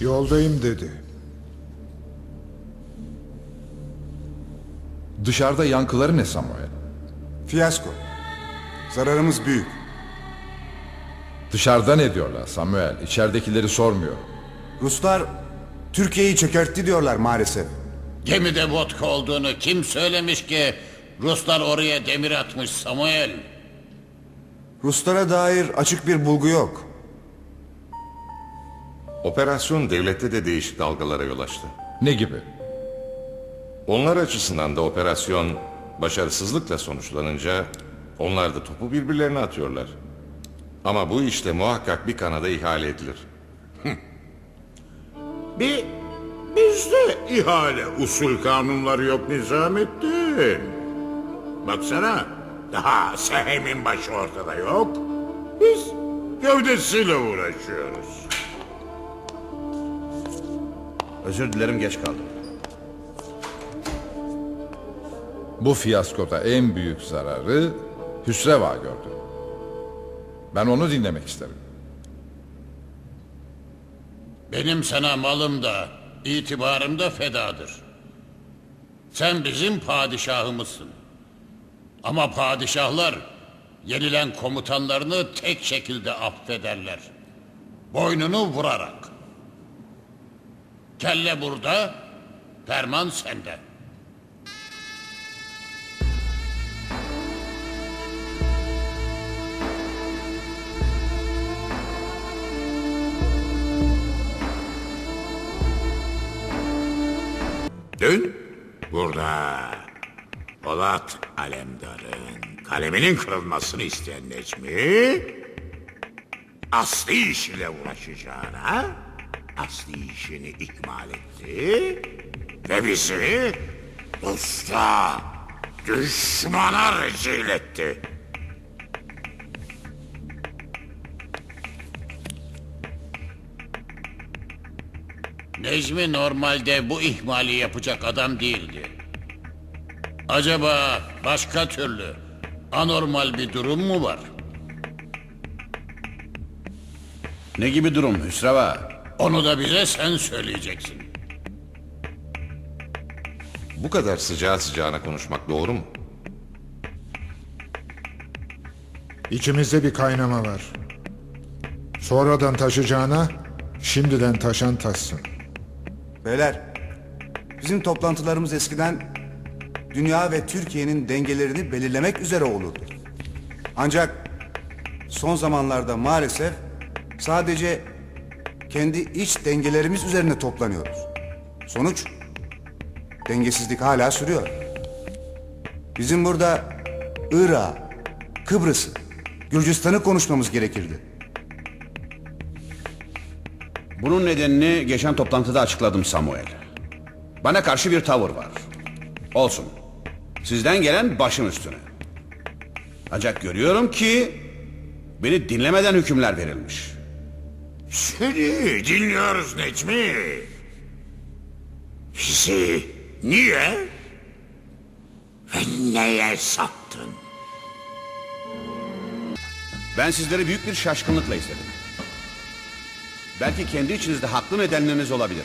Yoldayım dedi. Dışarıda yankıları ne Samuel? Fiyasko. Zararımız büyük. Dışarıda ne diyorlar Samuel? İçeridekileri sormuyor. Ruslar Türkiye'yi çökertti diyorlar maalesef. Gemide vodka olduğunu kim söylemiş ki Ruslar oraya demir atmış Samuel? Ruslara dair açık bir bulgu yok. Operasyon devlette de değişik dalgalara yol açtı. Ne gibi? Onlar açısından da operasyon başarısızlıkla sonuçlanınca onlar da topu birbirlerine atıyorlar. Ama bu işte muhakkak bir kanada ihale edilir. Bir bizde ihale usul kanunları yok Nizamettin. Baksana daha sehemin başı ortada yok. Biz gövdesiyle uğraşıyoruz. Özür dilerim geç kaldım. Bu fiyaskoda en büyük zararı Hüsreva gördü. Ben onu dinlemek isterim. Benim sana malım da itibarım da fedadır. Sen bizim padişahımızsın. Ama padişahlar yenilen komutanlarını tek şekilde affederler. Boynunu vurarak. Kelle burada, ferman sende. Dün burada Polat Alemdar'ın kaleminin kırılmasını isteyen Necmi aslı işiyle uğraşacağına aslı işini ikmal etti ve bizi dosta düşmana rezil etti. Necmi normalde bu ihmali yapacak adam değildi. Acaba başka türlü anormal bir durum mu var? Ne gibi durum Hüsreva? Onu da bize sen söyleyeceksin. Bu kadar sıcağı sıcağına konuşmak doğru mu? İçimizde bir kaynama var. Sonradan taşacağına şimdiden taşan taşsın. Beyler, bizim toplantılarımız eskiden dünya ve Türkiye'nin dengelerini belirlemek üzere olurdu. Ancak son zamanlarda maalesef sadece kendi iç dengelerimiz üzerine toplanıyoruz. Sonuç dengesizlik hala sürüyor. Bizim burada Irak'ı, Kıbrıs'ı, Gürcistan'ı konuşmamız gerekirdi. Bunun nedenini geçen toplantıda açıkladım Samuel. Bana karşı bir tavır var. Olsun. Sizden gelen başım üstüne. Ancak görüyorum ki beni dinlemeden hükümler verilmiş. Seni dinliyoruz Necmi. Bizi niye ve neye sattın? Ben sizleri büyük bir şaşkınlıkla izledim. Belki kendi içinizde haklı nedenleriniz olabilir.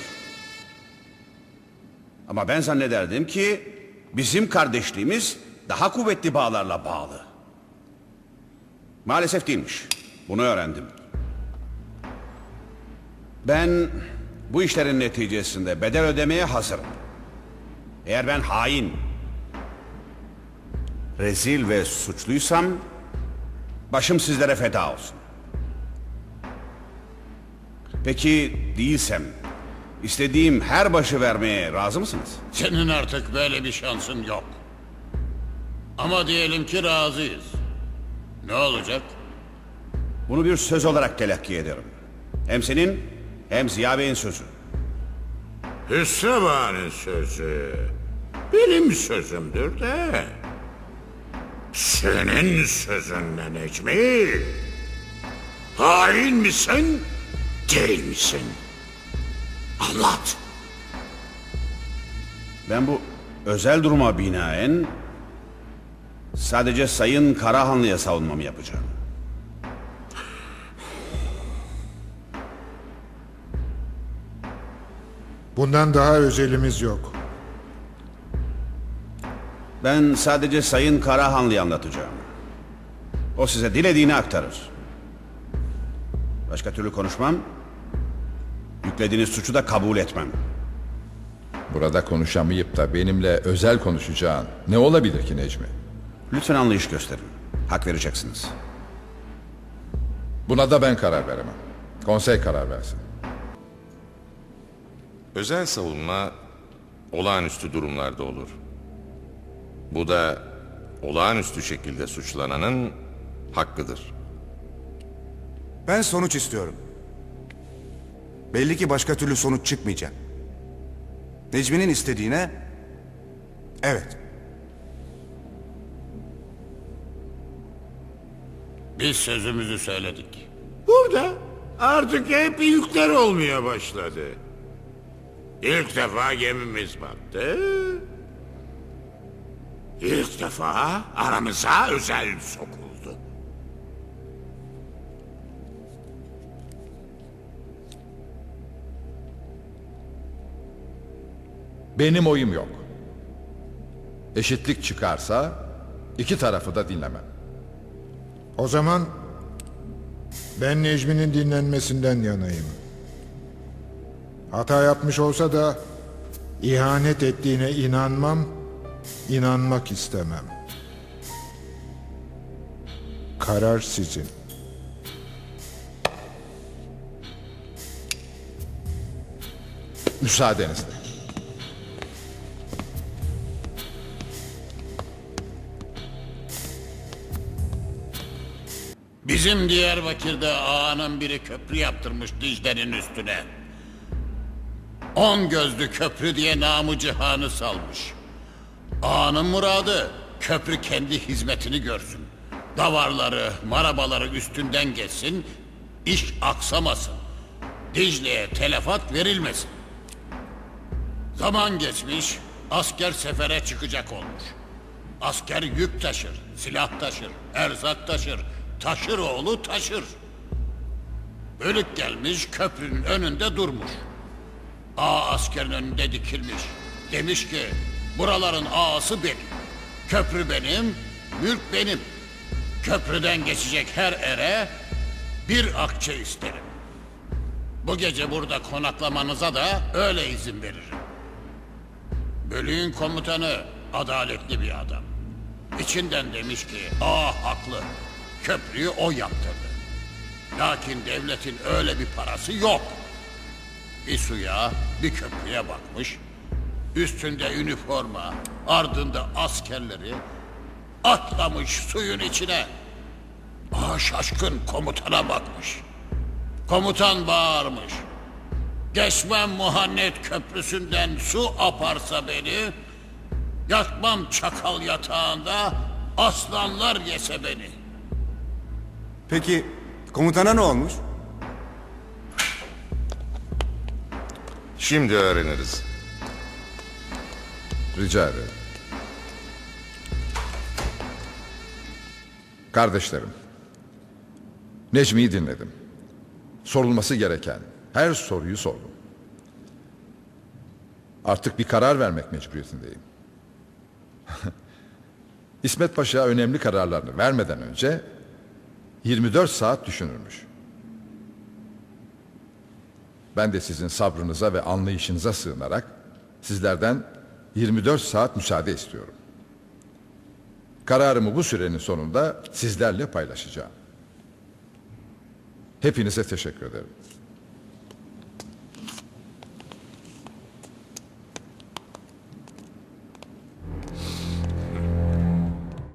Ama ben zannederdim ki bizim kardeşliğimiz daha kuvvetli bağlarla bağlı. Maalesef değilmiş. Bunu öğrendim. Ben bu işlerin neticesinde bedel ödemeye hazırım. Eğer ben hain, rezil ve suçluysam başım sizlere feda olsun. Peki değilsem istediğim her başı vermeye razı mısınız? Senin artık böyle bir şansın yok. Ama diyelim ki razıyız. Ne olacak? Bunu bir söz olarak telakki ederim. Hem senin hem Ziya Bey'in sözü. Hüsrevan'ın sözü benim sözümdür de. Senin sözün ne Necmi? Hain misin, değil misin? Anlat. Ben bu özel duruma binaen sadece Sayın Karahanlı'ya savunmamı yapacağım. Bundan daha özelimiz yok. Ben sadece Sayın Karahanlı'yı anlatacağım. O size dilediğini aktarır. Başka türlü konuşmam. Yüklediğiniz suçu da kabul etmem. Burada konuşamayıp da benimle özel konuşacağın ne olabilir ki Necmi? Lütfen anlayış gösterin. Hak vereceksiniz. Buna da ben karar veremem. Konsey karar versin. Özel savunma olağanüstü durumlarda olur. Bu da olağanüstü şekilde suçlananın hakkıdır. Ben sonuç istiyorum. Belli ki başka türlü sonuç çıkmayacak. Necmi'nin istediğine evet. Biz sözümüzü söyledik. Burada artık hep yükler olmaya başladı. İlk defa gemimiz battı. İlk defa aramıza özel sokuldu. Benim oyum yok. Eşitlik çıkarsa iki tarafı da dinlemem. O zaman ben Necmi'nin dinlenmesinden yanayım. Hata yapmış olsa da ihanet ettiğine inanmam, inanmak istemem. Karar sizin. Müsaadenizle. Bizim Diyarbakır'da ağanın biri köprü yaptırmış Dicle'nin üstüne. On gözlü köprü diye namı cihanı salmış. Ağanın muradı köprü kendi hizmetini görsün. Davarları, marabaları üstünden geçsin, iş aksamasın. Dicle'ye telefat verilmesin. Zaman geçmiş, asker sefere çıkacak olmuş. Asker yük taşır, silah taşır, erzak taşır, taşır oğlu taşır. Bölük gelmiş köprünün önünde durmuş. Ağa askerin önünde dikilmiş. Demiş ki buraların ağası benim. Köprü benim, mülk benim. Köprüden geçecek her ere bir akçe isterim. Bu gece burada konaklamanıza da öyle izin veririm. Bölüğün komutanı adaletli bir adam. İçinden demiş ki, aa haklı, köprüyü o yaptırdı. Lakin devletin öyle bir parası yok. Bir suya, bir köprüye bakmış. Üstünde üniforma, ardında askerleri atlamış suyun içine. Aa şaşkın komutana bakmış. Komutan bağırmış. Geçmem Muhannet Köprüsü'nden su aparsa beni, yatmam çakal yatağında, aslanlar yese beni. Peki komutana ne olmuş? Şimdi öğreniriz. Rica ederim. Kardeşlerim, Necmi'yi dinledim. Sorulması gereken her soruyu sordum. Artık bir karar vermek mecburiyetindeyim. İsmet Paşa önemli kararlarını vermeden önce 24 saat düşünürmüş. Ben de sizin sabrınıza ve anlayışınıza sığınarak sizlerden 24 saat müsaade istiyorum. Kararımı bu sürenin sonunda sizlerle paylaşacağım. Hepinize teşekkür ederim.